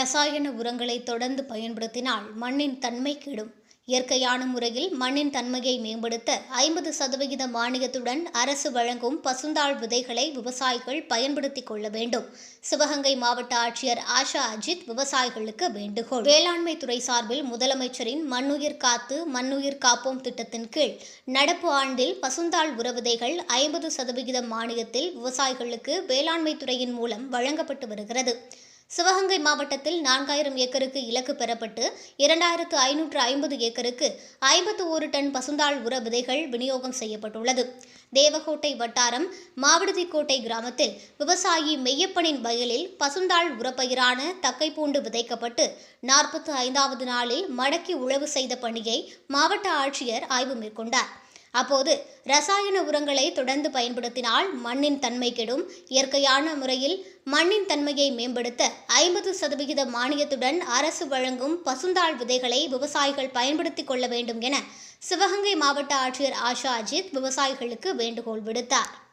ரசாயன உரங்களை தொடர்ந்து பயன்படுத்தினால் மண்ணின் தன்மை கெடும். இயற்கையான முறையில் மண்ணின் தன்மையை மேம்படுத்த ஐம்பது சதவிகித மானியத்துடன் அரசு வழங்கும் பசுந்தாள் விதைகளை விவசாயிகள் பயன்படுத்திக் கொள்ள வேண்டும். சிவகங்கை மாவட்ட ஆட்சியர் ஆஷா அஜித் விவசாயிகளுக்கு வேண்டுகோள். வேளாண்மை துறை சார்பில் முதலமைச்சரின் மண்ணுயிர் காத்து மண்ணுயிர் காப்போம் திட்டத்தின் கீழ் நடப்பு ஆண்டில் பசுந்தாள் உர விதைகள் ஐம்பது சதவிகித மானியத்தில் விவசாயிகளுக்கு வேளாண்மை துறையின் மூலம் வழங்கப்பட்டு வருகிறது. சிவகங்கை மாவட்டத்தில் நான்காயிரம் ஏக்கருக்கு இலக்கு பெறப்பட்டு இரண்டாயிரத்து ஐநூற்று ஐம்பது ஏக்கருக்கு ஐம்பத்து ஒரு டன் பசுந்தாள் உர விதைகள் விநியோகம் செய்யப்பட்டுள்ளது. தேவகோட்டை வட்டாரம் மாவிடுதிக்கோட்டை கிராமத்தில் விவசாயி மெய்யப்பனின் வயலில் பசுந்தாள் உரப்பயிரான தக்கைப்பூண்டு விதைக்கப்பட்டு நாற்பத்து ஐந்தாவது நாளில் மடக்கி உழவு செய்த பணியை மாவட்ட ஆட்சியர் ஆய்வு மேற்கொண்டார். அப்போது ரசாயன உரங்களை தொடர்ந்து பயன்படுத்தினால் மண்ணின் தன்மை கெடும். இயற்கையான முறையில் மண்ணின் தன்மையை மேம்படுத்த ஐம்பது சதவிகித மானியத்துடன் அரசு வழங்கும் பசுந்தாள் விதைகளை விவசாயிகள் பயன்படுத்திக் கொள்ள வேண்டும் என சிவகங்கை மாவட்ட ஆட்சியர் ஆஷா அஜித் விவசாயிகளுக்கு வேண்டுகோள் விடுத்தார்.